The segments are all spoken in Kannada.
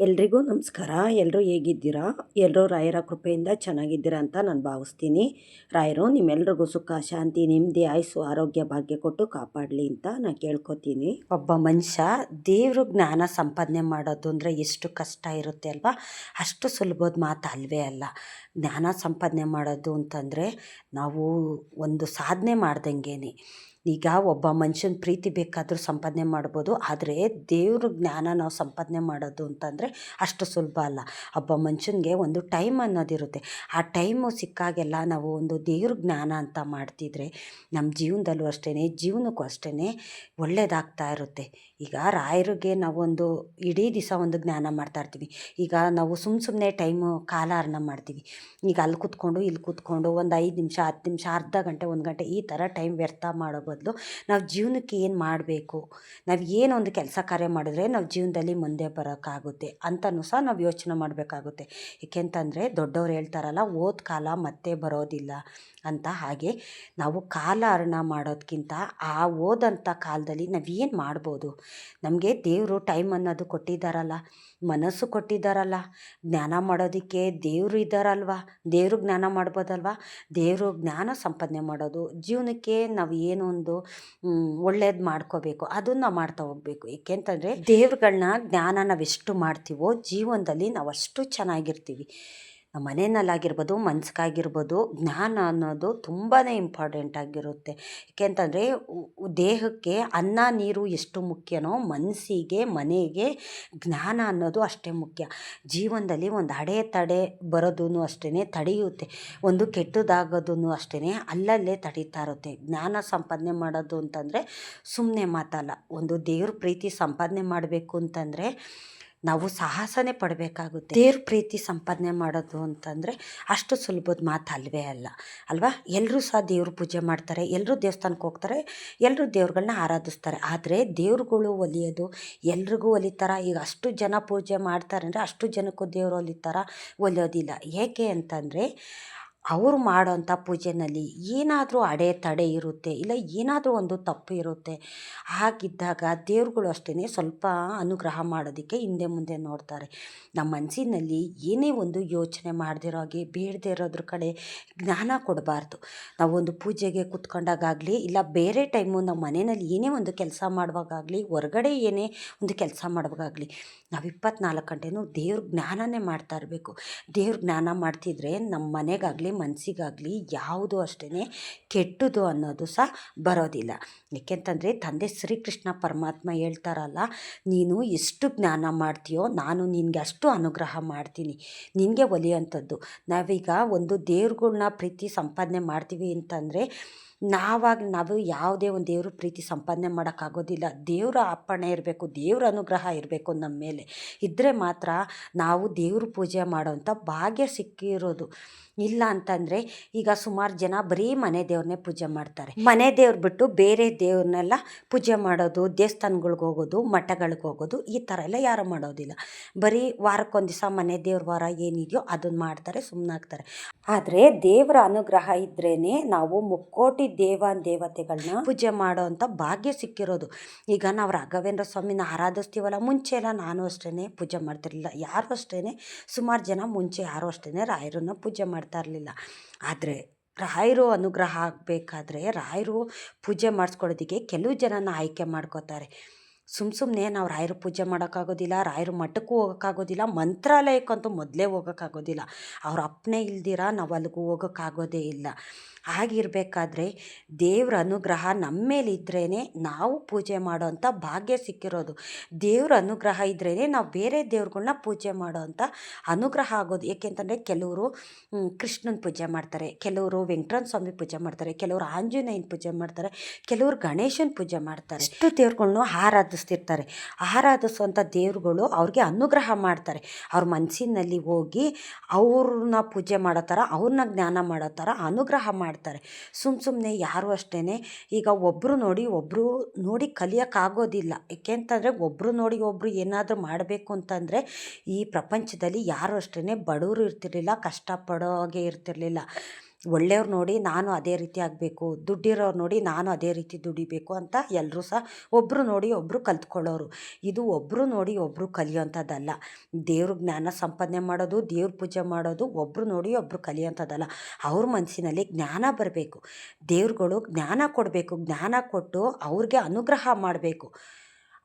ಎಲ್ರಿಗೂ ನಮಸ್ಕಾರ. ಎಲ್ಲರೂ ಹೇಗಿದ್ದೀರಾ? ಎಲ್ಲರೂ ರಾಯರ ಕೃಪೆಯಿಂದ ಚೆನ್ನಾಗಿದ್ದೀರಾ ಅಂತ ನಾನು ಭಾವಿಸ್ತೀನಿ. ರಾಯರು, ನಿಮ್ಮೆಲ್ರಿಗೂ ಸುಖ, ಶಾಂತಿ, ನೆಮ್ಮದಿ, ಆಯಸ್ಸು, ಆರೋಗ್ಯ, ಭಾಗ್ಯ ಕೊಟ್ಟು ಕಾಪಾಡಲಿ ಅಂತ ನಾನು ಕೇಳ್ಕೊತೀನಿ. ಒಬ್ಬ ಮನುಷ್ಯ ದೇವರು ಜ್ಞಾನ ಸಂಪಾದನೆ ಮಾಡೋದು ಅಂದರೆ ಎಷ್ಟು ಕಷ್ಟ ಇರುತ್ತೆ ಅಲ್ವಾ? ಅಷ್ಟು ಸುಲಭದ ಮಾತು ಅಲ್ವೇ ಅಲ್ಲ. ಜ್ಞಾನ ಸಂಪಾದನೆ ಮಾಡೋದು ಅಂತಂದರೆ ನಾವು ಒಂದು ಸಾಧನೆ ಮಾಡ್ದಂಗೆನೆ. ಈಗ ಒಬ್ಬ ಮನುಷ್ಯನ ಪ್ರೀತಿ ಬೇಕಾದರೂ ಸಂಪಾದನೆ ಮಾಡ್ಬೋದು. ಆದರೆ ದೇವ್ರ ಜ್ಞಾನ ನಾವು ಸಂಪಾದನೆ ಮಾಡೋದು ಅಂತಂದರೆ ಅಷ್ಟು ಸುಲಭ ಅಲ್ಲ. ಒಬ್ಬ ಮನುಷ್ಯನಿಗೆ ಒಂದು ಟೈಮ್ ಅನ್ನೋದಿರುತ್ತೆ ಆ ಟೈಮು ಸಿಕ್ಕಾಗೆಲ್ಲ ನಾವು ಒಂದು ದೇವ್ರ ಜ್ಞಾನ ಅಂತ ಮಾಡ್ತಿದ್ರೆ ನಮ್ಮ ಜೀವನದಲ್ಲೂ ಅಷ್ಟೇ ಜೀವನಕ್ಕೂ ಅಷ್ಟೇ ಒಳ್ಳೆಯದಾಗ್ತಾ ಇರುತ್ತೆ. ಈಗ ರಾಯರಿಗೆ ನಾವೊಂದು ಇಡೀ ದಿವಸ ಒಂದು ಜ್ಞಾನ ಮಾಡ್ತಾ ಇರ್ತೀವಿ. ಈಗ ನಾವು ಸುಮ್ಮ ಸುಮ್ಮನೆ ಟೈಮು ಕಾಲಹರಣ ಮಾಡ್ತೀವಿ. ಈಗ ಅಲ್ಲಿ ಕೂತ್ಕೊಂಡು, ಇಲ್ಲಿ ಕೂತ್ಕೊಂಡು ಒಂದು ಐದು ನಿಮಿಷ, ಹತ್ತು ನಿಮಿಷ, ಅರ್ಧ ಗಂಟೆ, ಒಂದು ಗಂಟೆ ಈ ಥರ ಟೈಮ್ ವ್ಯರ್ಥ ಮಾಡೋ ಬದಲು ನಾವು ಜೀವನಕ್ಕೆ ಏನು ಮಾಡಬೇಕು? ನಾವು ಏನೊಂದು ಕೆಲಸ ಕಾರ್ಯ ಮಾಡಿದ್ರೆ ನಾವು ಜೀವನದಲ್ಲಿ ಮುಂದೆ ಬರೋಕ್ಕಾಗುತ್ತೆ ಅಂತನೂ ಸಹ ನಾವು ಯೋಚನೆ ಮಾಡಬೇಕಾಗುತ್ತೆ. ಏಕೆಂತಂದರೆ ದೊಡ್ಡವ್ರು ಹೇಳ್ತಾರಲ್ಲ, ಓದ್ ಕಾಲ ಮತ್ತೆ ಬರೋದಿಲ್ಲ ಅಂತ ಹಾಗೆ ನಾವು ಕಾಲ ಅರ್ಣ ಮಾಡೋದಕ್ಕಿಂತ ಆ ಓದಂಥ ಕಾಲದಲ್ಲಿ ನಾವು ಏನು ಮಾಡ್ಬೋದು? ನಮಗೆ ದೇವರು ಟೈಮ್ ಅನ್ನೋದು ಕೊಟ್ಟಿದ್ದಾರಲ್ಲ, ಮನಸ್ಸು ಕೊಟ್ಟಿದ್ದಾರಲ್ಲ, ಜ್ಞಾನ ಮಾಡೋದಕ್ಕೆ ದೇವರು ಇದ್ದಾರಲ್ವ? ದೇವರು ಜ್ಞಾನ ಮಾಡ್ಬೋದಲ್ವ? ದೇವರು ಜ್ಞಾನ ಸಂಪಾದನೆ ಮಾಡೋದು, ಜೀವನಕ್ಕೆ ನಾವು ಏನು ಒಂದು ಒಳ್ಳೇದು ಮಾಡ್ಕೋಬೇಕು, ಅದನ್ನು ಮಾಡ್ತಾ ಹೋಗ್ಬೇಕು. ಏಕೆಂತಂದರೆ ದೇವ್ರುಗಳನ್ನ ಜ್ಞಾನ ನಾವೆಷ್ಟು ಮಾಡ್ತೀವೋ ಜೀವನದಲ್ಲಿ ನಾವು ಅಷ್ಟು ಚೆನ್ನಾಗಿರ್ತೀವಿ. ಮನೆಯಲ್ಲಾಗಿರ್ಬೋದು ಮನ್ಸಿಗಾಗಿರ್ಬೋದು ಜ್ಞಾನ ಅನ್ನೋದು ತುಂಬಾ ಇಂಪಾರ್ಟೆಂಟ್ ಆಗಿರುತ್ತೆ. ಏಕೆಂತಂದರೆ ದೇಹಕ್ಕೆ ಅನ್ನ, ನೀರು ಎಷ್ಟು ಮುಖ್ಯನೋ, ಮನಸ್ಸಿಗೆ, ಮನೆಗೆ ಜ್ಞಾನ ಅನ್ನೋದು ಅಷ್ಟೇ ಮುಖ್ಯ. ಜೀವನದಲ್ಲಿ ಒಂದು ಅಡೆತಡೆ ಬರೋದೂ ಅಷ್ಟೇ ತಡೆಯುತ್ತೆ. ಒಂದು ಕೆಟ್ಟದಾಗೋದೂ ಅಷ್ಟೇ ಅಲ್ಲಲ್ಲೇ ತಡೀತಾ ಇರುತ್ತೆ. ಜ್ಞಾನ ಸಂಪಾದನೆ ಮಾಡೋದು ಅಂತಂದರೆ ಸುಮ್ಮನೆ ಮಾತಲ್ಲ. ಒಂದು ದೇವ್ರ ಪ್ರೀತಿ ಸಂಪಾದನೆ ಮಾಡಬೇಕು ಅಂತಂದರೆ ನಾವು ಸಾಹಸನೇ ಪಡಬೇಕಾಗುತ್ತೆ. ದೇವ್ರ ಪ್ರೀತಿ ಸಂಪಾದನೆ ಮಾಡೋದು ಅಂತಂದರೆ ಅಷ್ಟು ಸುಲಭದ ಮಾತು ಅಲ್ವೇ ಅಲ್ಲ. ಅಲ್ವಾ? ಎಲ್ಲರೂ ಸಹ ದೇವ್ರ ಪೂಜೆ ಮಾಡ್ತಾರೆ ಎಲ್ಲರೂ ದೇವಸ್ಥಾನಕ್ಕೆ ಹೋಗ್ತಾರೆ ಎಲ್ಲರೂ ದೇವ್ರುಗಳ್ನ ಆರಾಧಿಸ್ತಾರೆ. ಆದರೆ ದೇವ್ರುಗಳು ಒಲಿಯೋದು ಎಲ್ರಿಗೂ ಒಲಿತಾರ ಈಗ ಅಷ್ಟು ಜನ ಪೂಜೆ ಮಾಡ್ತಾರೆ ಅಂದರೆ ಅಷ್ಟು ಜನಕ್ಕೂ ದೇವ್ರು ಒಲಿತಾರ ಒಲಿಯೋದಿಲ್ಲ. ಏಕೆ ಅಂತಂದರೆ ಅವರು ಮಾಡೋಂಥ ಪೂಜೆನಲ್ಲಿ ಏನಾದರೂ ಅಡೆತಡೆ ಇರುತ್ತೆ, ಇಲ್ಲ ಏನಾದರೂ ಒಂದು ತಪ್ಪು ಇರುತ್ತೆ, ಹಾಗಿದ್ದಾಗ ದೇವ್ರುಗಳು ಅಷ್ಟೇ ಸ್ವಲ್ಪ ಅನುಗ್ರಹ ಮಾಡೋದಕ್ಕೆ ಹಿಂದೆ ಮುಂದೆ ನೋಡ್ತಾರೆ. ನಮ್ಮ ಮನಸ್ಸಿನಲ್ಲಿ ಏನೇ ಒಂದು ಯೋಚನೆ ಮಾಡದಿರೋ ಹಾಗೆ ಬೇಡದೇ ಇರೋದ್ರ ಕಡೆ ಜ್ಞಾನ ಕೊಡಬಾರ್ದು. ನಾವೊಂದು ಪೂಜೆಗೆ ಕುತ್ಕೊಂಡಾಗಲಿ ಇಲ್ಲ ಬೇರೆ ಟೈಮು ನಮ್ಮ ಮನೆಯಲ್ಲಿ ಏನೇ ಒಂದು ಕೆಲಸ ಮಾಡುವಾಗಲಿ ಹೊರಗಡೆ ಏನೇ ಒಂದು ಕೆಲಸ ಮಾಡುವಾಗಲಿ ನಾವು ಇಪ್ಪತ್ನಾಲ್ಕು ಗಂಟೆನೂ ದೇವ್ರ ಜ್ಞಾನನೇ ಮಾಡ್ತಾ ಇರಬೇಕು. ದೇವ್ರ ಜ್ಞಾನ ಮಾಡ್ತಿದ್ರೆ ನಮ್ಮ ಮನೆಗಾಗಲಿ ಮನಸ್ಸಿಗಾಗಲಿ ಯಾವುದು ಅಷ್ಟೇ ಕೆಟ್ಟದು ಅನ್ನೋದು ಸಹ ಬರೋದಿಲ್ಲ. ಏಕೆಂತಂದರೆ ತಂದೆ ಶ್ರೀಕೃಷ್ಣ ಪರಮಾತ್ಮ ಹೇಳ್ತಾರಲ್ಲ, ನೀನು ಎಷ್ಟು ಜ್ಞಾನ ಮಾಡ್ತೀಯೋ ನಾನು ನಿನಗೆ ಅಷ್ಟು ಅನುಗ್ರಹ ಮಾಡ್ತೀನಿ. ನಿನಗೆ ಒಲಿಯೋಂಥದ್ದು. ನಾವೀಗ ಒಂದು ದೇವ್ರುಗಳ್ನ ಪ್ರೀತಿ ಸಂಪಾದನೆ ಮಾಡ್ತೀವಿ ಅಂತಂದರೆ ನಾವಾಗ ನಾವು ಯಾವುದೇ ಒಂದು ದೇವ್ರ ಪ್ರೀತಿ ಸಂಪಾದನೆ ಮಾಡೋಕ್ಕಾಗೋದಿಲ್ಲ ದೇವರ ಅಪ್ಪಣೆ ಇರಬೇಕು, ದೇವ್ರ ಅನುಗ್ರಹ ಇರಬೇಕು ನಮ್ಮ ಮೇಲೆ. ಇದ್ದರೆ ಮಾತ್ರ ನಾವು ದೇವ್ರ ಪೂಜೆ ಮಾಡೋವಂಥ ಭಾಗ್ಯ ಸಿಕ್ಕಿರೋದು. ಇಲ್ಲ ಅಂತಂದರೆ ಈಗ ಸುಮಾರು ಜನ ಬರೀ ಮನೆ ದೇವ್ರನ್ನೇ ಪೂಜೆ ಮಾಡ್ತಾರೆ. ಮನೆ ದೇವ್ರು ಬಿಟ್ಟು ಬೇರೆ ದೇವ್ರನ್ನೆಲ್ಲ ಪೂಜೆ ಮಾಡೋದು, ದೇವಸ್ಥಾನಗಳಿಗೆ ಹೋಗೋದು, ಮಠಗಳಿಗೆ ಹೋಗೋದು, ಈ ಥರ ಎಲ್ಲ ಯಾರು ಮಾಡೋದಿಲ್ಲ. ಬರೀ ವಾರಕ್ಕೊಂದು ಮನೆ ದೇವ್ರ ವಾರ ಏನಿದೆಯೋ ಅದನ್ನು ಮಾಡ್ತಾರೆ ಸುಮ್ಮನಾಗ್ತಾರೆ ಆದರೆ ದೇವರ ಅನುಗ್ರಹ ಇದ್ರೇ ನಾವು ಮುಕ್ಕೋಟಿ ದೇವ ದೇವತೆಗಳನ್ನ ಪೂಜೆ ಮಾಡೋವಂಥ ಭಾಗ್ಯ ಸಿಕ್ಕಿರೋದು. ಈಗ ನಾವು ರಾಘವೇಂದ್ರ ಸ್ವಾಮಿನ ಆರಾಧಿಸ್ತೀವಲ್ಲ, ಮುಂಚೆ ಎಲ್ಲ ನಾನು ಅಷ್ಟೇ ಪೂಜೆ ಮಾಡ್ತಿರಲಿಲ್ಲ. ಯಾರು ಅಷ್ಟೇ ಸುಮಾರು ಜನ ಮುಂಚೆ ಯಾರು ಅಷ್ಟೇ ರಾಯರನ್ನ ಪೂಜೆ ಮಾಡ್ತಾ ಇರಲಿಲ್ಲ. ಆದರೆ ರಾಯರು ಅನುಗ್ರಹ ಆಗಬೇಕಾದ್ರೆ ರಾಯರು ಪೂಜೆ ಮಾಡಿಸ್ಕೊಳ್ಳೋದಕ್ಕೆ ಕೆಲವು ಜನನ ಆಯ್ಕೆ ಮಾಡ್ಕೋತಾರೆ. ಸುಮ್ಮ ಸುಮ್ಮನೆ ನಾವು ರಾಯರ ಪೂಜೆ ಮಾಡೋಕ್ಕಾಗೋದಿಲ್ಲ, ರಾಯರ ಮಠಕ್ಕೂ ಹೋಗೋಕ್ಕಾಗೋದಿಲ್ಲ, ಮಂತ್ರಾಲಯಕ್ಕಂತೂ ಮೊದಲೇ ಹೋಗೋಕ್ಕಾಗೋದಿಲ್ಲ. ಅವ್ರ ಅಪ್ಪನೇ ಇಲ್ದಿರ ನಾವು ಅಲ್ಲಿಗೂ ಹೋಗೋಕ್ಕಾಗೋದೇ ಇಲ್ಲ. ಹಾಗಿರಬೇಕಾದ್ರೆ ದೇವ್ರ ಅನುಗ್ರಹ ನಮ್ಮ ಮೇಲಿದ್ರೇ ನಾವು ಪೂಜೆ ಮಾಡೋವಂಥ ಭಾಗ್ಯ ಸಿಕ್ಕಿರೋದು. ದೇವ್ರ ಅನುಗ್ರಹ ಇದ್ರೇ ನಾವು ಬೇರೆ ದೇವ್ರುಗಳ್ನ ಪೂಜೆ ಮಾಡೋವಂಥ ಅನುಗ್ರಹ ಆಗೋದು. ಏಕೆಂತಂದರೆ ಕೆಲವರು ಕೃಷ್ಣನ ಪೂಜೆ ಮಾಡ್ತಾರೆ, ಕೆಲವರು ವೆಂಕಟರಮಣ ಸ್ವಾಮಿ ಪೂಜೆ ಮಾಡ್ತಾರೆ, ಕೆಲವರು ಆಂಜನೇಯನ ಪೂಜೆ ಮಾಡ್ತಾರೆ, ಕೆಲವರು ಗಣೇಶನ ಪೂಜೆ ಮಾಡ್ತಾರೆ. ಇಷ್ಟು ದೇವ್ರುಗಳ್ನು ಆರಾಧಿಸ್ತಿರ್ತಾರೆ. ಆರಾಧಿಸುವಂಥ ದೇವ್ರುಗಳು ಅವ್ರಿಗೆ ಅನುಗ್ರಹ ಮಾಡ್ತಾರೆ. ಅವ್ರ ಮನಸ್ಸಿನಲ್ಲಿ ಹೋಗಿ ಅವ್ರನ್ನ ಪೂಜೆ ಮಾಡೋ ಥರ, ಅವ್ರನ್ನ ಜ್ಞಾನ ಮಾಡೋ ಥರ ಅನುಗ್ರಹ ಮಾಡ್ತಾರೆ. ಸುಮ್ಮ ಸುಮ್ಮನೆ ಯಾರು ಅಷ್ಟೇ ಈಗ ಒಬ್ಬರು ನೋಡಿ ಒಬ್ಬರು ನೋಡಿ ಕಲಿಯೋಕ್ಕಾಗೋದಿಲ್ಲ. ಏಕೆಂತಂದರೆ ಒಬ್ಬರು ನೋಡಿ ಒಬ್ಬರು ಏನಾದರೂ ಮಾಡಬೇಕು ಅಂತಂದರೆ ಈ ಪ್ರಪಂಚದಲ್ಲಿ ಯಾರು ಅಷ್ಟೇ ಬಡವರು ಇರ್ತಿರಲಿಲ್ಲ ಕಷ್ಟಪಡೋ ಹಾಗೆ ಇರ್ತಿರಲಿಲ್ಲ. ಒಳ್ಳೆಯವ್ರು ನೋಡಿ ನಾನು ಅದೇ ರೀತಿ ಆಗಬೇಕು, ದುಡ್ಡಿರೋರು ನೋಡಿ ನಾನು ಅದೇ ರೀತಿ ದುಡಿಬೇಕು ಅಂತ ಎಲ್ಲರೂ ಸಹ ಒಬ್ಬರು ನೋಡಿ ಒಬ್ಬರು ಕಲ್ತ್ಕೊಳ್ಳೋರು. ಇದು ಒಬ್ಬರು ನೋಡಿ ಒಬ್ಬರು ಕಲಿಯೋಂಥದ್ದಲ್ಲ. ದೇವ್ರ ಜ್ಞಾನ ಸಂಪಾದನೆ ಮಾಡೋದು, ದೇವ್ರ ಪೂಜೆ ಮಾಡೋದು ಒಬ್ಬರು ನೋಡಿ ಒಬ್ಬರು ಕಲಿಯೋಂಥದ್ದಲ್ಲ. ಅವ್ರ ಮನಸ್ಸಿನಲ್ಲಿ ಜ್ಞಾನ ಬರಬೇಕು. ದೇವ್ರುಗಳು ಜ್ಞಾನ ಕೊಡಬೇಕು, ಜ್ಞಾನ ಕೊಟ್ಟು ಅವ್ರಿಗೆ ಅನುಗ್ರಹ ಮಾಡಬೇಕು.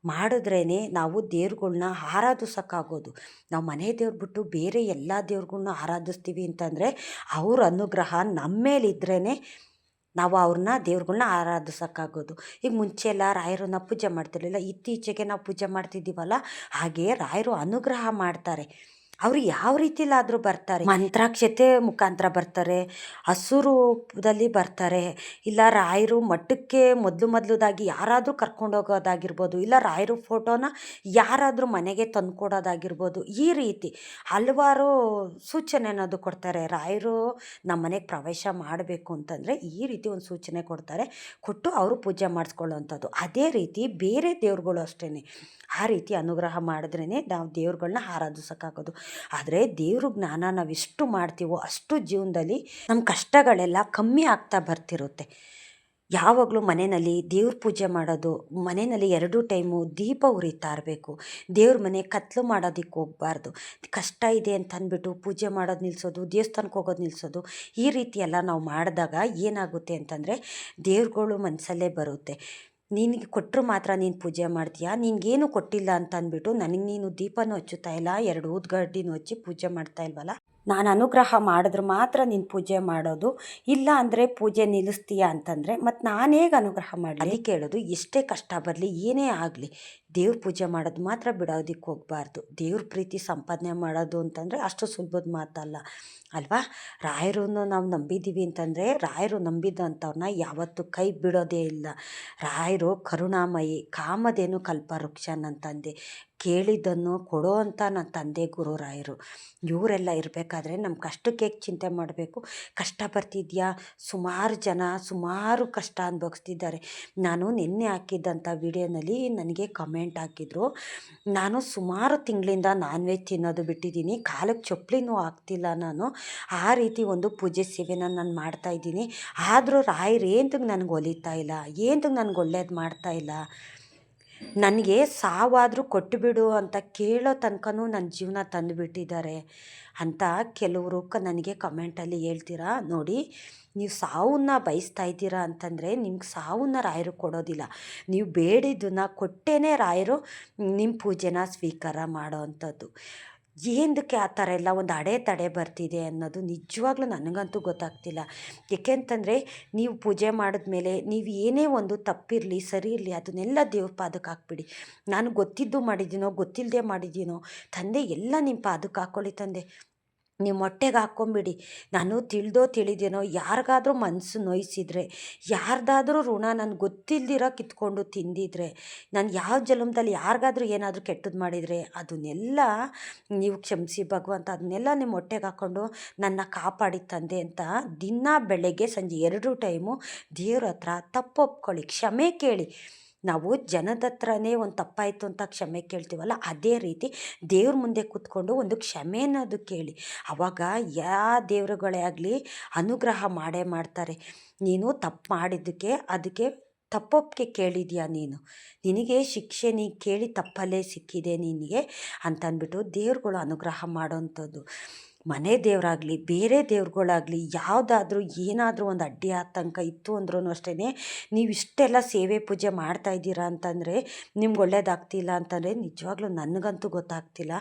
ಮಾಡಿದ್ರೇ ನಾವು ದೇವ್ರುಗಳ್ನ ಆರಾಧಿಸೋಕ್ಕಾಗೋದು. ನಾವು ಮನೆ ದೇವ್ರು ಬಿಟ್ಟು ಬೇರೆ ಎಲ್ಲ ದೇವ್ರುಗಳ್ನ ಆರಾಧಿಸ್ತೀವಿ ಅಂತಂದರೆ ಅವ್ರ ಅನುಗ್ರಹ ನಮ್ಮ ಮೇಲಿದ್ರೇ ನಾವು ಅವ್ರನ್ನ ದೇವ್ರುಗಳ್ನ ಆರಾಧಿಸೋಕ್ಕಾಗೋದು. ಈಗ ಮುಂಚೆ ಎಲ್ಲ ರಾಯರನ್ನ ಪೂಜೆ ಮಾಡ್ತಿರಲಿಲ್ಲ, ಇತ್ತೀಚೆಗೆ ನಾವು ಪೂಜೆ ಮಾಡ್ತಿದ್ದೀವಲ್ಲ, ಹಾಗೆ ರಾಯರು ಅನುಗ್ರಹ ಮಾಡ್ತಾರೆ. ಅವರು ಯಾವ ರೀತಿಲಾದರೂ ಬರ್ತಾರೆ, ಮಂತ್ರಾಕ್ಷತೆ ಮುಖಾಂತರ ಬರ್ತಾರೆ ಹಸುರೂಪದಲ್ಲಿ ಬರ್ತಾರೆ, ಇಲ್ಲ ರಾಯರು ಮಠಕ್ಕೆ ಮೊದಲು ಮೊದಲದಾಗಿ ಯಾರಾದರೂ ಕರ್ಕೊಂಡೋಗೋದಾಗಿರ್ಬೋದು ಇಲ್ಲ ರಾಯರು ಫೋಟೋನ ಯಾರಾದರೂ ಮನೆಗೆ ತಂದುಕೊಡೋದಾಗಿರ್ಬೋದು ಈ ರೀತಿ ಹಲವಾರು ಸೂಚನೆ ಅನ್ನೋದು ಕೊಡ್ತಾರೆ. ರಾಯರು ನಮ್ಮ ಮನೆಗೆ ಪ್ರವೇಶ ಮಾಡಬೇಕು ಅಂತಂದರೆ ಈ ರೀತಿ ಒಂದು ಸೂಚನೆ ಕೊಡ್ತಾರೆ. ಕೊಟ್ಟು ಅವರು ಪೂಜೆ ಮಾಡಿಸ್ಕೊಳ್ಳೋವಂಥದ್ದು. ಅದೇ ರೀತಿ ಬೇರೆ ದೇವ್ರುಗಳು ಅಷ್ಟೇ ಆ ರೀತಿ ಅನುಗ್ರಹ ಮಾಡಿದ್ರೇ ನಾವು ದೇವ್ರುಗಳನ್ನ ಆರಾಧಿಸೋಕ್ಕಾಗೋದು. ಆದರೆ ದೇವ್ರ ಜ್ಞಾನ ನಾವು ಎಷ್ಟು ಮಾಡ್ತೀವೋ ಅಷ್ಟು ಜೀವನದಲ್ಲಿ ನಮ್ಮ ಕಷ್ಟಗಳೆಲ್ಲ ಕಮ್ಮಿ ಆಗ್ತಾ ಬರ್ತಿರುತ್ತೆ. ಯಾವಾಗಲೂ ಮನೆಯಲ್ಲಿ ದೇವ್ರ ಪೂಜೆ ಮಾಡೋದು, ಮನೆಯಲ್ಲಿ ಎರಡು ಟೈಮು ದೀಪ ಉರಿತಾ ಇರಬೇಕು, ದೇವ್ರ ಮನೆ ಕತ್ಲು ಮಾಡೋದಕ್ಕೆ ಹೋಗಬಾರ್ದು. ಕಷ್ಟ ಇದೆ ಅಂತ ಅಂದ್ಬಿಟ್ಟು ಪೂಜೆ ಮಾಡೋದು ನಿಲ್ಲಿಸೋದು ದೇವಸ್ಥಾನಕ್ಕೆ ಹೋಗೋದು ನಿಲ್ಲಿಸೋದು ಈ ರೀತಿ ಎಲ್ಲ ನಾವು ಮಾಡಿದಾಗ ಏನಾಗುತ್ತೆ ಅಂತಂದರೆ ದೇವ್ರುಗಳು ಮನಸ್ಸಲ್ಲೇ ಬರುತ್ತೆ. ನಿನಗೆ ಕೊಟ್ಟರು ಮಾತ್ರ ನೀನು ಪೂಜೆ ಮಾಡ್ತೀಯಾ? ನಿನಗೇನು ಕೊಟ್ಟಿಲ್ಲ ಅಂತ ಅಂದ್ಬಿಟ್ಟು ನನಗೆ ನೀನು ದೀಪನೂ ಹಚ್ಚುತ್ತಾ ಇಲ್ಲ, ಎರಡು ಊದ್ಗಡ್ಡಿನೂ ಹಚ್ಚಿ ಪೂಜೆ ಮಾಡ್ತಾ ಇಲ್ವಲ್ಲ? ನಾನು ಅನುಗ್ರಹ ಮಾಡಿದ್ರೆ ಮಾತ್ರ ನೀನು ಪೂಜೆ ಮಾಡೋದು, ಇಲ್ಲ ಅಂದರೆ ಪೂಜೆ ನಿಲ್ಲಿಸ್ತೀಯಾ ಅಂತಂದರೆ ಮತ್ತು ನಾನು ಹೇಗೆ ಅನುಗ್ರಹ ಮಾಡಲಿ? ಕೇಳೋದು ಎಷ್ಟೇ ಕಷ್ಟ ಬರಲಿ ಏನೇ ಆಗಲಿ ದೇವ್ರ ಪೂಜೆ ಮಾಡೋದು ಮಾತ್ರ ಬಿಡೋದಕ್ಕೆ ಹೋಗಬಾರ್ದು. ದೇವ್ರ ಪ್ರೀತಿ ಸಂಪಾದನೆ ಮಾಡೋದು ಅಂತಂದರೆ ಅಷ್ಟು ಸುಲಭದ ಮಾತಲ್ಲ. ಅಲ್ವಾ? ರಾಯರನ್ನು ನಾವು ನಂಬಿದ್ದೀವಿ ಅಂತಂದರೆ ರಾಯರು ನಂಬಿದಂಥವ್ರನ್ನ ಯಾವತ್ತೂ ಕೈ ಬಿಡೋದೇ ಇಲ್ಲ. ರಾಯರು ಕರುಣಾಮಯಿ, ಕಾಮಧೇನು ಕಲ್ಪವೃಕ್ಷ ನನ್ನ ತಂದೆ, ಕೇಳಿದ್ದನ್ನು ಕೊಡೋ ಅಂತ ನನ್ನ ತಂದೆ ಗುರುರಾಯರು ಇವರೆಲ್ಲ ಇರಬೇಕಾದ್ರೆ ನಮ್ಮ ಕಷ್ಟಕ್ಕೆ ಚಿಂತೆ ಮಾಡಬೇಕು? ಕಷ್ಟ ಬರ್ತಿದ್ಯಾ? ಸುಮಾರು ಜನ ಸುಮಾರು ಕಷ್ಟ ಅನುಭವಿಸ್ತಿದ್ದಾರೆ. ನಾನು ನಿನ್ನೆ ಹಾಕಿದ್ದಂಥ ವಿಡಿಯೋನಲ್ಲಿ ನನಗೆ ಕಮೆಂಟ್ ಹಾಕಿದ್ರು. ನಾನು ಸುಮಾರು ತಿಂಗಳಿಂದ ನಾನ್ ವೆಜ್ ತಿನ್ನೋದು ಬಿಟ್ಟಿದ್ದೀನಿ. ಕಾಲಕ್ಕೆ ಚಪ್ಪಲಿನೂ ಆಗ್ತಿಲ್ಲ ನಾನು. ಆ ರೀತಿ ಒಂದು ಪೂಜೆ ಸೇವೆನ ನಾನು ಮಾಡ್ತಾಯಿದ್ದೀನಿ ಆದರೂ ರಾಯರು ಏಂತಕ್ಕೆ ನನಗೆ ಒಲಿತಾ ಇಲ್ಲ? ಏನಕ್ಕೆ ನನಗೆ ಒಳ್ಳೇದು ಮಾಡ್ತಾ ಇಲ್ಲ? ನನಗೆ ಸಾವಾದರೂ ಕೊಟ್ಟುಬಿಡು ಅಂತ ಕೇಳೋ ತನಕನೂ ನನ್ನ ಜೀವನ ತಂದುಬಿಟ್ಟಿದ್ದಾರೆ. ಅಂತ ಕೆಲವರು ಕ ನನಗೆ ಕಮೆಂಟಲ್ಲಿ ಹೇಳ್ತೀರಾ? ನೋಡಿ, ನೀವು ಸಾವನ್ನ ಬಯಸ್ತಾ ಇದ್ದೀರಾ ಅಂತಂದರೆ ನಿಮ್ಗೆ ಸಾವನ್ನ ರಾಯರು ಕೊಡೋದಿಲ್ಲ. ನೀವು ಬೇಡಿದ್ದನ್ನ ಕೊಟ್ಟೇ ರಾಯರು ನಿಮ್ಮ ಪೂಜೆನ ಸ್ವೀಕಾರ ಮಾಡೋ ಅಂಥದ್ದು. ಏನಕ್ಕೆ ಆ ಥರ ಎಲ್ಲ ಒಂದು ಅಡೆತಡೆ ಬರ್ತಿದೆ ಅನ್ನೋದು ನಿಜವಾಗ್ಲೂ ನನಗಂತೂ ಗೊತ್ತಾಗ್ತಿಲ್ಲ. ಏಕೆಂತಂದರೆ ನೀವು ಪೂಜೆ ಮಾಡಿದ್ಮೇಲೆ ನೀವು ಏನೇ ಒಂದು ತಪ್ಪಿರಲಿ ಸರಿ ಇರಲಿ ಅದನ್ನೆಲ್ಲ ದೇವ್ರ ಪಾದಕ್ಕೆ ಹಾಕ್ಬಿಡಿ. ನಾನು ಗೊತ್ತಿದ್ದು ಮಾಡಿದ್ದೀನೋ ಗೊತ್ತಿಲ್ಲದೆ ಮಾಡಿದ್ದೀನೋ, ತಂದೆ ಎಲ್ಲ ನಿಮ್ಮ ಪಾದಕ್ಕೆ ಹಾಕ್ಕೊಳ್ಳಿ ತಂದೆ. ನೀವು ಮೊಟ್ಟೆಗೆ ಹಾಕ್ಕೊಂಬಿಡಿ ನಾನು ತಿಳಿದೋ ತಿಳಿದೇನೋ ಯಾರಿಗಾದ್ರೂ ಮನಸ್ಸು ನೋಯಿಸಿದರೆ, ಯಾರ್ದಾದರೂ ಋಣ ನನಗೆ ಗೊತ್ತಿಲ್ದಿರೋ ಕಿತ್ಕೊಂಡು ತಿಂದಿದ್ರೆ, ನಾನು ಯಾವ ಜನ್ಮದಲ್ಲಿ ಯಾರಿಗಾದ್ರೂ ಏನಾದರೂ ಕೆಟ್ಟದ್ದು ಮಾಡಿದರೆ, ಅದನ್ನೆಲ್ಲ ನೀವು ಕ್ಷಮಿಸಿ ಭಗವಂತ, ಅದನ್ನೆಲ್ಲ ನಿಮ್ಮ ಹೊಟ್ಟೆಗೆ ಹಾಕ್ಕೊಂಡು ನನ್ನ ಕಾಪಾಡಿ ತಂದೆ ಅಂತ ದಿನ ಬೆಳಗ್ಗೆ ಸಂಜೆ ಎರಡು ಟೈಮು ದೇವ್ರ ಹತ್ರ ತಪ್ಪೊಪ್ಕೊಳ್ಳಿ, ಕ್ಷಮೆ ಕೇಳಿ. ನಾವು ಜನದತ್ರನೇ ಒಂದು ತಪ್ಪಾಯಿತು ಅಂತ ಕ್ಷಮೆ ಕೇಳ್ತೀವಲ್ಲ, ಅದೇ ರೀತಿ ದೇವ್ರ ಮುಂದೆ ಕೂತ್ಕೊಂಡು ಒಂದು ಕ್ಷಮೆ ಅನ್ನೋದು ಕೇಳಿ. ಆವಾಗ ಯಾ ದೇವರುಗಳೇ ಆಗಲಿ ಅನುಗ್ರಹ ಮಾಡೇ ಮಾಡ್ತಾರೆ. ನೀನು ತಪ್ಪು ಮಾಡಿದ್ದಕ್ಕೆ ಅದಕ್ಕೆ ತಪ್ಪೊಪ್ಪಿಗೆ ಕೇಳಿದ್ಯಾ ನೀನು? ನಿನಗೆ ಶಿಕ್ಷೆ ನೀ ಕೇಳಿ ತಪ್ಪಲ್ಲೇ ಸಿಕ್ಕಿದೆ ನಿನಗೆ ಅಂತಂದ್ಬಿಟ್ಟು ದೇವ್ರುಗಳು ಅನುಗ್ರಹ ಮಾಡೋವಂಥದ್ದು ಮನೆ ದೇವರಾಗಲಿ, ಬೇರೆ ದೇವ್ರುಗಳಾಗಲಿ, ಯಾವುದಾದ್ರೂ ಏನಾದರೂ ಒಂದು ಅಡ್ಡಿ ಆತಂಕ ಇತ್ತು ಅಂದ್ರೂ ಅಷ್ಟೇ ನೀವು ಇಷ್ಟೆಲ್ಲ ಸೇವೆ ಪೂಜೆ ಮಾಡ್ತಾ ಇದ್ದೀರಾ ಅಂತಂದರೆ ನಿಮ್ಗೆ ಒಳ್ಳೇದಾಗ್ತಿಲ್ಲ ಅಂತಂದರೆ ನಿಜವಾಗ್ಲೂ ನನಗಂತೂ ಗೊತ್ತಾಗ್ತಿಲ್ಲ.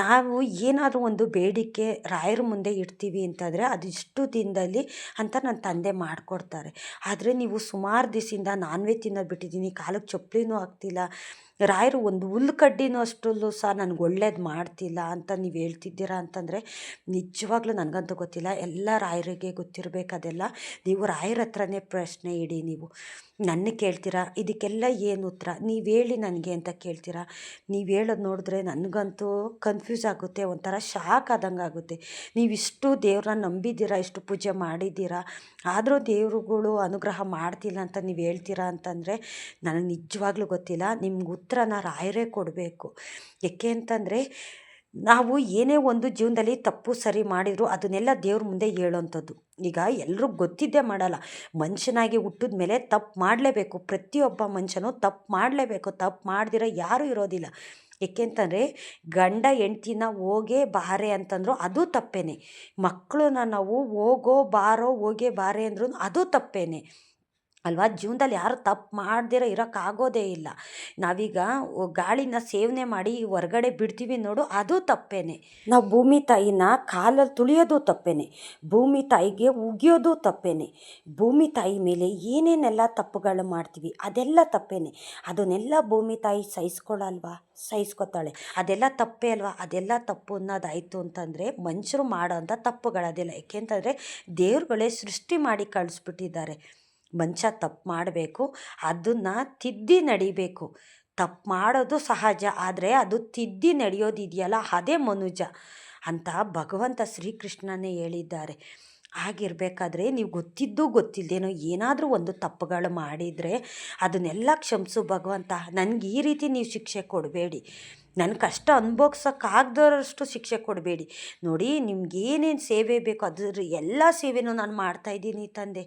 ನಾವು ಏನಾದರೂ ಒಂದು ಬೇಡಿಕೆ ರಾಯರ ಮುಂದೆ ಇಡ್ತೀವಿ ಅಂತಂದರೆ ಅದಿಷ್ಟು ದಿನದಲ್ಲಿ ಅಂತ ನನ್ನ ತಂದೆ ಮಾಡಿಕೊಡ್ತಾರೆ. ಆದರೆ ನೀವು ಸುಮಾರು ದಿವಸದಿಂದ ನಾನ್ ವೆಜ್ ತಿನ್ನೋದು ಬಿಟ್ಟಿದ್ದೀನಿ ಕಾಲಕ್ಕೆ ಚಪ್ಪಲಿನೂ ಹಾಕ್ತಿಲ್ಲ ರಾಯರು ಒಂದು ಹುಲ್ಲು ಕಡ್ಡಿನೂ ಅಷ್ಟಲ್ಲೂ ಸಹ ನನಗೆ ಒಳ್ಳೇದು ಮಾಡ್ತಿಲ್ಲ ಅಂತ ನೀವು ಹೇಳ್ತಿದ್ದೀರಾ ಅಂತಂದರೆ, ನಿಜವಾಗ್ಲೂ ನನಗಂತೂ ಗೊತ್ತಿಲ್ಲ. ಎಲ್ಲ ರಾಯರಿಗೆ ಗೊತ್ತಿರಬೇಕು ಅದೆಲ್ಲ. ನೀವು ರಾಯರ ಹತ್ರನೇ ಪ್ರಶ್ನೆ ಇಡಿ ನೀವು. ನನ್ನ ಕೇಳ್ತೀರಾ? ಇದಕ್ಕೆಲ್ಲ ಏನು ಉತ್ತರ? ನೀವು ಹೇಳಿ ನನಗೆ ಅಂತ ಕೇಳ್ತೀರಾ? ನೀವು ಹೇಳೋದು ನೋಡಿದ್ರೆ ನನಗಂತೂ ಕನ್ಫ್ಯೂಸ್ ಆಗುತ್ತೆ, ಒಂಥರ ಶಾಕ್ ಆದಂಗೆ ಆಗುತ್ತೆ. ನೀವಿಷ್ಟು ದೇವ್ರನ್ನ ನಂಬಿದ್ದೀರಾ, ಇಷ್ಟು ಪೂಜೆ ಮಾಡಿದ್ದೀರಾ? ಆದರೂ ದೇವರುಗಳು ಅನುಗ್ರಹ ಮಾಡ್ತಿಲ್ಲ ಅಂತ ನೀವು ಹೇಳ್ತೀರಾ ಅಂತಂದರೆ, ನನಗೆ ನಿಜವಾಗ್ಲೂ ಗೊತ್ತಿಲ್ಲ. ನಿಮ್ಗೆ ಉತ್ತರನ ರಾಯರೇ ಕೊಡಬೇಕು. ಏಕೆ ಅಂತಂದರೆ, ನಾವು ಏನೇ ಒಂದು ಜೀವನದಲ್ಲಿ ತಪ್ಪು ಸರಿ ಮಾಡಿದರೂ ಅದನ್ನೆಲ್ಲ ದೇವ್ರ ಮುಂದೆ ಹೇಳೋಂಥದ್ದು. ಈಗ ಎಲ್ಲರೂ ಗೊತ್ತಿದ್ದೇ ಮಾಡಲ್ಲ. ಮನುಷ್ಯನಾಗಿ ಹುಟ್ಟಿದ ಮೇಲೆ ತಪ್ಪು ಮಾಡಲೇಬೇಕು. ಪ್ರತಿಯೊಬ್ಬ ಮನುಷ್ಯನೂ ತಪ್ಪು ಮಾಡಲೇಬೇಕು. ತಪ್ಪು ಮಾಡ್ದಿರ ಯಾರೂ ಇರೋದಿಲ್ಲ. ಏಕೆಂತಂದರೆ ಗಂಡ ಹೆಂಡ್ತಿನ ಹೋಗೇ ಬಾರೆ ಅಂತಂದ್ರು ಅದು ತಪ್ಪೇನೆ. ಮಕ್ಕಳನ್ನ ನಾವು ಹೋಗೋ ಬಾರೋ ಹೋಗೇ ಬಾರೆ ಅಂದ್ರೂ ಅದು ತಪ್ಪೇನೆ. ಅಲ್ವಾ? ಜೀವನದಲ್ಲಿ ಯಾರು ತಪ್ಪು ಮಾಡ್ದಿರ ಇರೋಕ್ಕಾಗೋದೇ ಇಲ್ಲ. ನಾವೀಗ ಗಾಳಿನ ಸೇವನೆ ಮಾಡಿ ಹೊರ್ಗಡೆ ಬಿಡ್ತೀವಿ ನೋಡು, ಅದು ತಪ್ಪೇನೆ. ನಾವು ಭೂಮಿ ತಾಯಿನ ಕಾಲಲ್ಲಿ ತುಳಿಯೋದು ತಪ್ಪೇನೆ. ಭೂಮಿ ತಾಯಿಗೆ ಉಗಿಯೋದು ತಪ್ಪೇನೆ. ಭೂಮಿ ತಾಯಿ ಮೇಲೆ ಏನೇನೆಲ್ಲ ತಪ್ಪುಗಳು ಮಾಡ್ತೀವಿ, ಅದೆಲ್ಲ ತಪ್ಪೇನೆ. ಅದನ್ನೆಲ್ಲ ಭೂಮಿ ತಾಯಿ ಸಹಿಸ್ಕೊಳ್ಳಲ್ವಾ ಸಹಿಸ್ಕೊತಾಳೆ. ಅದೆಲ್ಲ ತಪ್ಪೇ ಅಲ್ವಾ? ಅದೆಲ್ಲ ತಪ್ಪು ಅನ್ನೋದಾಯಿತು ಅಂತಂದರೆ ಮನುಷ್ಯರು ಮಾಡೋ ಅಂಥ ತಪ್ಪುಗಳದೆಲ್ಲ ಏಕೆಂತಂದರೆ ದೇವ್ರುಗಳೇ ಸೃಷ್ಟಿ ಮಾಡಿ ಕಳಿಸ್ಬಿಟ್ಟಿದ್ದಾರೆ. ಮನುಷ್ಯ ತಪ್ಪು ಮಾಡಬೇಕು, ಅದನ್ನು ತಿದ್ದಿ ನಡಿಬೇಕು. ತಪ್ಪು ಮಾಡೋದು ಸಹಜ, ಆದರೆ ಅದು ತಿದ್ದಿ ನಡೆಯೋದಿದೆಯಲ್ಲ ಅದೇ ಮನುಜ ಅಂತ ಭಗವಂತ ಶ್ರೀಕೃಷ್ಣನೇ ಹೇಳಿದ್ದಾರೆ. ಆಗಿರಬೇಕಾದ್ರೆ ನೀವು ಗೊತ್ತಿದ್ದು ಗೊತ್ತಿಲ್ಲದೇನೋ ಏನಾದರೂ ಒಂದು ತಪ್ಪುಗಳು ಮಾಡಿದರೆ ಅದನ್ನೆಲ್ಲ ಕ್ಷಮಿಸು ಭಗವಂತ. ನನಗೆ ಈ ರೀತಿ ನೀವು ಶಿಕ್ಷೆ ಕೊಡಬೇಡಿ. ನನ್ನ ಕಷ್ಟ ಅನುಭವ್ಸೋಕ್ಕಾಗ್ದಷ್ಟು ಶಿಕ್ಷೆ ಕೊಡಬೇಡಿ. ನೋಡಿ ನಿಮ್ಗೆ ಏನೇನು ಸೇವೆ ಬೇಕು, ಅದ್ರ ಎಲ್ಲ ಸೇವೆನೂ ನಾನು ಮಾಡ್ತಾಯಿದ್ದೀನಿ ತಂದೆ.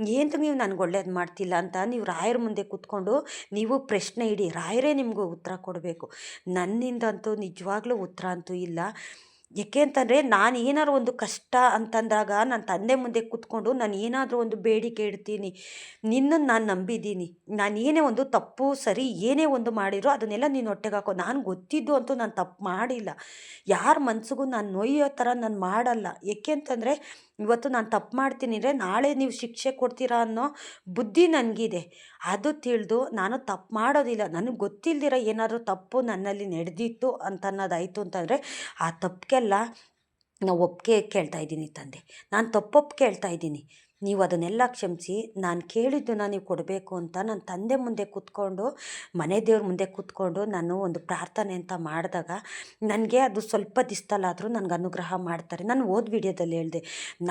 ಏನು ನೀವು ನನಗೆ ಒಳ್ಳೇದು ಮಾಡ್ತಿಲ್ಲ ಅಂತ ನೀವು ರಾಯರ ಮುಂದೆ ಕೂತ್ಕೊಂಡು ನೀವು ಪ್ರಶ್ನೆ ಇಡಿ, ರಾಯರೇ ನಿಮಗೂ ಉತ್ತರ ಕೊಡಬೇಕು. ನನ್ನಿಂದಂತೂ ನಿಜವಾಗ್ಲೂ ಉತ್ತರ ಅಂತೂ ಇಲ್ಲ. ಏಕೆ ಅಂತಂದರೆ ನಾನು ಏನಾದ್ರು ಒಂದು ಕಷ್ಟ ಅಂತಂದಾಗ ನನ್ನ ತಂದೆ ಮುಂದೆ ಕೂತ್ಕೊಂಡು ನಾನು ಏನಾದರೂ ಒಂದು ಬೇಡಿಕೆ ಇಡ್ತೀನಿ ನಿನ್ನನ್ನು ನಾನು ನಂಬಿದ್ದೀನಿ, ನಾನು ಏನೇ ಒಂದು ತಪ್ಪು ಸರಿ ಏನೇ ಒಂದು ಮಾಡಿರೋ ಅದನ್ನೆಲ್ಲ ನೀನು ಹೊಟ್ಟೆಗೆ ಹಾಕೋ. ನಾನು ಗೊತ್ತಿದ್ದು ಅಂತೂ ನಾನು ತಪ್ಪು ಮಾಡಿಲ್ಲ. ಯಾರ ಮನಸ್ಸಿಗೂ ನಾನು ನೋಯ್ಯೋ ಥರ ನಾನು ಮಾಡಲ್ಲ. ಏಕೆ ಅಂತಂದರೆ ಇವತ್ತು ನಾನು ತಪ್ಪು ಮಾಡ್ತೀನಿ ಅಂದರೆ ನಾಳೆ ನೀವು ಶಿಕ್ಷೆ ಕೊಡ್ತೀರಾ ಅನ್ನೋ ಬುದ್ಧಿ ನನಗಿದೆ. ಅದು ತಿಳಿದು ನಾನು ತಪ್ಪು ಮಾಡೋದಿಲ್ಲ. ನನಗೆ ಗೊತ್ತಿಲ್ದಿರ ಏನಾದರೂ ತಪ್ಪು ನನ್ನಲ್ಲಿ ನಡೆದಿತ್ತು ಅಂತ ಅನ್ನೋದಾಯಿತು ಅಂತಂದರೆ ಆ ತಪ್ಪಿಗೆಲ್ಲ ನಾವು ಒಪ್ಪಿಗೆ ಕೇಳ್ತಾ ಇದ್ದೀನಿ ತಂದೆ. ನಾನು ತಪ್ಪೊಪ್ಪು ಕೇಳ್ತಾ ಇದ್ದೀನಿ. ನೀವು ಅದನ್ನೆಲ್ಲ ಕ್ಷಮಿಸಿ, ನಾನು ಕೇಳಿದ್ದನ್ನ ನೀವು ಕೊಡಬೇಕು ಅಂತ ನನ್ನ ತಂದೆ ಮುಂದೆ ಕೂತ್ಕೊಂಡು, ಮನೆ ದೇವ್ರ ಮುಂದೆ ಕೂತ್ಕೊಂಡು ನಾನು ಒಂದು ಪ್ರಾರ್ಥನೆ ಅಂತ ಮಾಡಿದಾಗ ನನಗೆ ಅದು ಸ್ವಲ್ಪ ದಿಸ್ತಲ್ಲಾದರೂ ನನಗೆ ಅನುಗ್ರಹ ಮಾಡ್ತಾರೆ. ನಾನು ಓದ್ ವಿಡಿಯೋದಲ್ಲಿ ಹೇಳಿದೆ,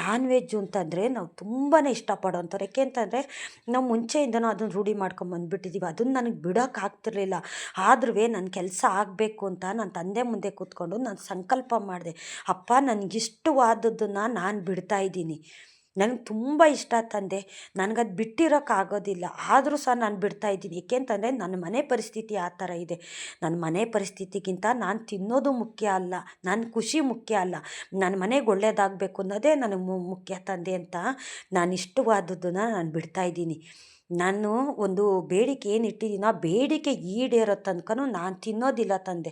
ನಾನ್ ವೆಜ್ಜು ಅಂತಂದರೆ ನಾವು ತುಂಬಾ ಇಷ್ಟಪಡೋವಂಥವ್ರು ಯಾಕೆ ಅಂತಂದರೆ ನಾವು ಮುಂಚೆಯಿಂದನೂ ಅದನ್ನು ರೂಢಿ ಮಾಡ್ಕೊಂಬಂದ್ಬಿಟ್ಟಿದ್ದೀವಿ ಅದನ್ನು ನನಗೆ ಬಿಡೋಕ್ಕಾಗ್ತಿರ್ಲಿಲ್ಲ ಆದ್ರೂ ನನ್ನ ಕೆಲಸ ಆಗಬೇಕು ಅಂತ ನನ್ನ ತಂದೆ ಮುಂದೆ ಕೂತ್ಕೊಂಡು ನಾನು ಸಂಕಲ್ಪ ಮಾಡಿದೆ, ಅಪ್ಪ, ನನಗಿಷ್ಟವಾದದ್ದನ್ನು ನಾನು ಬಿಡ್ತಾ ಇದ್ದೀನಿ. ನನಗೆ ತುಂಬ ಇಷ್ಟ ತಂದೆ. ನನಗದು ಬಿಟ್ಟಿರೋಕ್ಕಾಗೋದಿಲ್ಲ ಆದರೂ ಸಹ ನಾನು ಬಿಡ್ತಾ ಇದ್ದೀನಿ. ಏಕೆಂತಂದರೆ ನನ್ನ ಮನೆ ಪರಿಸ್ಥಿತಿ ಆ ಥರ ಇದೆ. ನನ್ನ ಮನೆ ಪರಿಸ್ಥಿತಿಗಿಂತ ನಾನು ತಿನ್ನೋದು ಮುಖ್ಯ ಅಲ್ಲ. ನನ್ನ ಖುಷಿ ಮುಖ್ಯ ಅಲ್ಲ. ನನ್ನ ಮನೆಗೆ ಒಳ್ಳೇದಾಗಬೇಕು ಅನ್ನೋದೇ ನನಗೆ ಮುಖ್ಯ ತಂದೆ ಅಂತ ನಾನು ಇಷ್ಟವಾದದ್ದನ್ನು ನಾನು ಬಿಡ್ತಾ ಇದ್ದೀನಿ. ನಾನು ಒಂದು ಬೇಡಿಕೆ ಏನು ಇಟ್ಟಿದ್ದೀನೋ ಬೇಡಿಕೆ ಈಡೇರೋ ತನಕನೂ ನಾನು ತಿನ್ನೋದಿಲ್ಲ ತಂದೆ.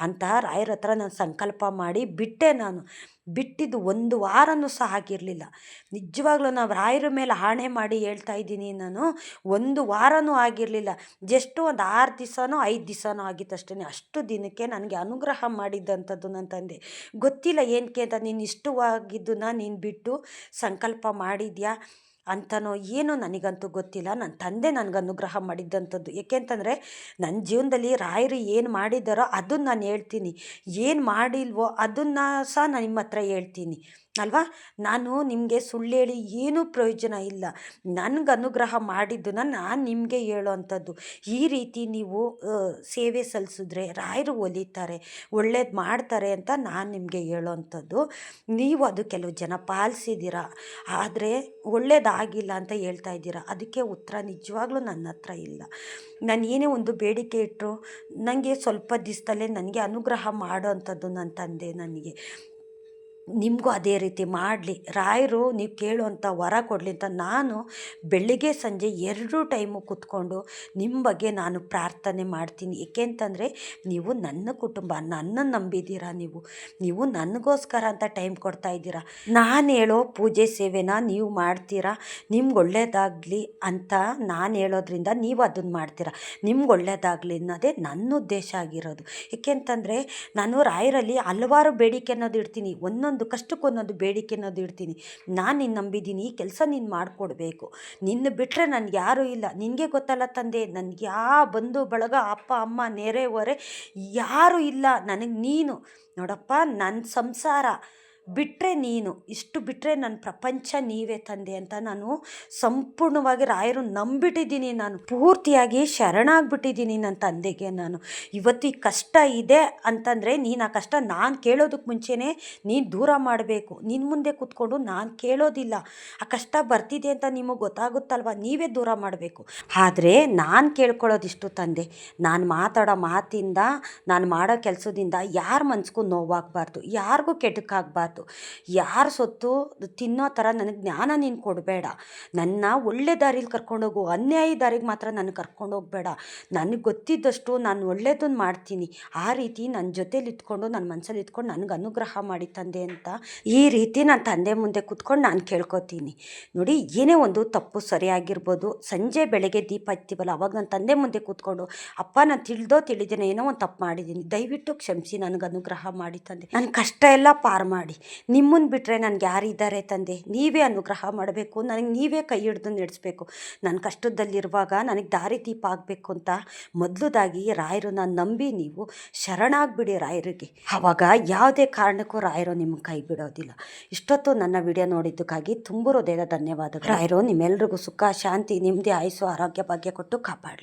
ಅಂತ ರಾಯರ ಹತ್ರ ನಾನು ಸಂಕಲ್ಪ ಮಾಡಿ ಬಿಟ್ಟೆ ನಾನು. ಬಿಟ್ಟಿದ್ದು ಒಂದು ವಾರನೂ ಸಹ ಆಗಿರಲಿಲ್ಲ. ನಿಜವಾಗ್ಲೂ ನಾವು ರಾಯರ ಮೇಲೆ ಆಣೆ ಮಾಡಿ ಹೇಳ್ತಾ ಇದ್ದೀನಿ ನಾನು, ಒಂದು ವಾರನೂ ಆಗಿರಲಿಲ್ಲ. ಜಸ್ಟ್ ಒಂದು ಆರು ದಿವಸನೋ ಐದು ದಿವಸನೋ ಆಗಿತ್ತು ಅಷ್ಟೇ ಅಷ್ಟು ದಿನಕ್ಕೆ ನನಗೆ ಅನುಗ್ರಹ ಮಾಡಿದ್ದಂಥದ್ದು ನನ್ನ ತಂದೆ. ಗೊತ್ತಿಲ್ಲ ಏನಕ್ಕೆ ಅಂತ ನೀನು ಇಷ್ಟವಾಗಿದ್ದನ್ನ ನೀನು ಬಿಟ್ಟು ಸಂಕಲ್ಪ ಮಾಡಿದ್ಯಾ? ಅಂತನೋ ಏನೋ ನನಗಂತೂ ಗೊತ್ತಿಲ್ಲ. ನನ್ನ ತಂದೆ ನನಗೆ ಅನುಗ್ರಹ ಮಾಡಿದ್ದಂಥದ್ದು ಏಕೆಂತಂದರೆ ನನ್ನ ಜೀವನದಲ್ಲಿ ರಾಯರು ಏನು ಮಾಡಿದ್ದಾರೋ ಅದನ್ನು ನಾನು ಹೇಳ್ತೀನಿ. ಏನು ಮಾಡಿಲ್ವೋ ಅದನ್ನು ಸಹ ನಾನು ನಿಮ್ಮ ಹತ್ರ ಹೇಳ್ತೀನಿ. ಅಲ್ವಾ? ನಾನು ನಿಮಗೆ ಸುಳ್ಳು ಹೇಳಿ ಏನೂ ಪ್ರಯೋಜನ ಇಲ್ಲ. ನನಗೆ ಅನುಗ್ರಹ ಮಾಡಿದ್ದನ್ನು ನಾನು ನಿಮಗೆ ಹೇಳೋವಂಥದ್ದು ಈ ರೀತಿ ನೀವು ಸೇವೆ ಸಲ್ಲಿಸಿದ್ರೆ ರಾಯರು ಒಲಿತಾರೆ, ಒಳ್ಳೇದು ಮಾಡ್ತಾರೆ ಅಂತ ನಾನು ನಿಮಗೆ ಹೇಳೋವಂಥದ್ದು ನೀವು ಅದು ಕೆಲವು ಜನ ಪಾಲಿಸಿದ್ದೀರ, ಆದರೆ ಒಳ್ಳೇದಾಗಿಲ್ಲ ಅಂತ ಹೇಳ್ತಾ ಇದ್ದೀರಾ, ಅದಕ್ಕೆ ಉತ್ತರ ನಿಜವಾಗ್ಲೂ ನನ್ನ ಹತ್ರ ಇಲ್ಲ. ನಾನು ಏನೇ ಒಂದು ಬೇಡಿಕೆ ಇಟ್ಟರು ನನಗೆ ಸ್ವಲ್ಪ ದಿವಸದಲ್ಲೇ ನನಗೆ ಅನುಗ್ರಹ ಮಾಡೋ ಅಂಥದ್ದು ನನ್ನ ತಂದೆ ನನಗೆ. ನಿಮಗೂ ಅದೇ ರೀತಿ ಮಾಡಲಿ. ರಾಯರು ನೀವು ಕೇಳುವಂಥ ವರ ಕೊಡಲಿ ಅಂತ ನಾನು ಬೆಳಿಗ್ಗೆ ಸಂಜೆ ಎರಡು ಟೈಮು ಕೂತ್ಕೊಂಡು ನಿಮ್ಮ ಬಗ್ಗೆ ನಾನು ಪ್ರಾರ್ಥನೆ ಮಾಡ್ತೀನಿ. ಏಕೆಂತಂದರೆ ನೀವು ನನ್ನ ಕುಟುಂಬ, ನನ್ನ ನಂಬಿದ್ದೀರಾ ನೀವು? ನೀವು ನನಗೋಸ್ಕರ ಅಂತ ಟೈಮ್ ಕೊಡ್ತಾ ಇದ್ದೀರಾ? ನಾನು ಹೇಳೋ ಪೂಜೆ ಸೇವೆನ ನೀವು ಮಾಡ್ತೀರಾ? ನಿಮ್ಗೆ ಒಳ್ಳೇದಾಗಲಿ ಅಂತ ನಾನು ಹೇಳೋದ್ರಿಂದ ನೀವು ಅದನ್ನು ಮಾಡ್ತೀರಾ? ನಿಮ್ಗೆ ಒಳ್ಳೇದಾಗಲಿ ಅನ್ನೋದೇ ನನ್ನ ಉದ್ದೇಶ ಆಗಿರೋದು. ಏಕೆಂತಂದರೆ ನಾನು ರಾಯರಲ್ಲಿ ಹಲವಾರು ಬೇಡಿಕೆ ಅನ್ನೋದು ಇಡ್ತೀನಿ. ಒಂದೊಂದು ಒಂದೊಂದು ಬೇಡಿಕೆ ಅನ್ನೋದು ಇಡ್ತೀನಿ. ನಾನು ನಿನ್ನ ನಂಬಿದ್ದೀನಿ, ಈ ಕೆಲಸ ನೀನು ಮಾಡಿಕೊಡ್ಬೇಕು. ನಿನ್ನ ಬಿಟ್ಟರೆ ನನಗೆ ಯಾರೂ ಇಲ್ಲ. ನಿನಗೆ ಗೊತ್ತಲ್ಲ ತಂದೆ ನನಗೆ ಯಾ ಬಂಧು, ಬಳಗ, ಅಪ್ಪ, ಅಮ್ಮ ನೆರೆ ಹೊರೆ ಯಾರೂ ಇಲ್ಲ. ನನಗೆ ನೀನು. ನೋಡಪ್ಪ ನನ್ನ ಸಂಸಾರ. ಬಿಟ್ಟರೆ ನೀನು, ಇಷ್ಟು ಬಿಟ್ಟರೆ ನನ್ನ ಪ್ರಪಂಚ ನೀವೇ ತಂದೆ ಅಂತ ನಾನು ಸಂಪೂರ್ಣವಾಗಿ ರಾಯರು ನಂಬಿಟ್ಟಿದ್ದೀನಿ. ನಾನು ಪೂರ್ತಿಯಾಗಿ ಶರಣಾಗ್ಬಿಟ್ಟಿದ್ದೀನಿ ನನ್ನ ತಂದೆಗೆ ನಾನು. ಇವತ್ತು ಈ ಕಷ್ಟ ಇದೆ ಅಂತಂದರೆ ನೀನು ಆ ಕಷ್ಟ ನಾನು ಕೇಳೋದಕ್ಕೆ ಮುಂಚೆನೇ ನೀನು ದೂರ ಮಾಡಬೇಕು. ನಿನ್ನ ಮುಂದೆ ಕೂತ್ಕೊಂಡು ನಾನು ಕೇಳೋದಿಲ್ಲ. ಆ ಕಷ್ಟ ಬರ್ತಿದೆ ಅಂತ ನಿಮಗೆ ಗೊತ್ತಾಗುತ್ತಲ್ವ? ನೀವೇ ದೂರ ಮಾಡಬೇಕು. ಆದರೆ ನಾನು ಕೇಳ್ಕೊಳ್ಳೋದಿಷ್ಟು ತಂದೆ, ನಾನು ಮಾತಾಡೋ ಮಾತಿಂದ, ನಾನು ಮಾಡೋ ಕೆಲಸದಿಂದ ಯಾರ ಮನ್ಸಿಗೂ ನೋವಾಗಬಾರ್ದು. ಯಾರಿಗೂ ಕೆಡುಕಾಗಬಾರ್ದು ಯಾರ ಸೊತ್ತು ತಿನ್ನೋ ಥರ ನನಗೆ ಜ್ಞಾನ ನೀನು ಕೊಡಬೇಡ. ನನ್ನ ಒಳ್ಳೆ ದಾರಿಲಿ ಕರ್ಕೊಂಡೋಗು, ಅನ್ಯಾಯ ದಾರಿಗೆ ಮಾತ್ರ ನನಗೆ ಕರ್ಕೊಂಡೋಗ್ಬೇಡ. ನನಗೆ ಗೊತ್ತಿದ್ದಷ್ಟು ನಾನು ಒಳ್ಳೇದನ್ನು ಮಾಡ್ತೀನಿ. ಆ ರೀತಿ ನನ್ನ ಜೊತೇಲಿ ಇಟ್ಕೊಂಡು ನನ್ನ ಮನಸ್ಸಲ್ಲಿ ಇಟ್ಕೊಂಡು ನನಗೆ ಅನುಗ್ರಹ ಮಾಡಿ ತಂದೆ ಅಂತ ಈ ರೀತಿ ನನ್ನ ತಂದೆ ಮುಂದೆ ಕೂತ್ಕೊಂಡು ನಾನು ಕೇಳ್ಕೊತೀನಿ. ನೋಡಿ, ಏನೇ ಒಂದು ತಪ್ಪು ಸರಿಯಾಗಿರ್ಬೋದು. ಸಂಜೆ ಬೆಳಗ್ಗೆ ದೀಪ ಹಚ್ತೀವಲ್ಲ, ಅವಾಗ ನನ್ನ ತಂದೆ ಮುಂದೆ ಕೂತ್ಕೊಂಡು, ಅಪ್ಪ, ನಾನು ತಿಳಿದೋ ತಿಳಿದೇನೋ ಏನೋ ಒಂದು ತಪ್ಪು ಮಾಡಿದ್ದೀನಿ ದಯವಿಟ್ಟು ಕ್ಷಮಿಸಿ, ನನಗೆ ಅನುಗ್ರಹ ಮಾಡಿ ತಂದೆ. ನನ್ನ ಕಷ್ಟ ಎಲ್ಲ ಪಾರು ಮಾಡಿ. ನಿಮ್ಮನ್ನು ಬಿಟ್ಟರೆ ನನಗೆ ಯಾರಿದ್ದಾರೆ ತಂದೆ? ನೀವೇ ಅನುಗ್ರಹ ಮಾಡಬೇಕು. ನನಗೆ ನೀವೇ ಕೈ ಹಿಡಿದು ನಡೆಸಬೇಕು. ನನ್ನ ಕಷ್ಟದಲ್ಲಿರುವಾಗ ನನಗೆ ದಾರಿ ದೀಪ ಆಗಬೇಕು ಅಂತ ಮೊದಲದಾಗಿ ರಾಯರನ್ನ ನಂಬಿ ನೀವು ಶರಣಾಗ್ಬಿಡಿ ರಾಯರಿಗೆ. ಆವಾಗ ಯಾವುದೇ ಕಾರಣಕ್ಕೂ ರಾಯರು ನಿಮ್ಮ ಕೈ ಬಿಡೋದಿಲ್ಲ. ಇಷ್ಟೊತ್ತು ನನ್ನ ವಿಡಿಯೋ ನೋಡಿದ್ದಕ್ಕಾಗಿ ತುಂಬ ಹೃದಯದ ಧನ್ಯವಾದಗಳು. ರಾಯರು ನಿಮ್ಮೆಲ್ಲರಿಗೂ ಸುಖ, ಶಾಂತಿ ನೆಮ್ಮದಿ ಆಯಸ್ಸು, ಆರೋಗ್ಯ, ಭಾಗ್ಯ ಕೊಟ್ಟು ಕಾಪಾಡಲಿ.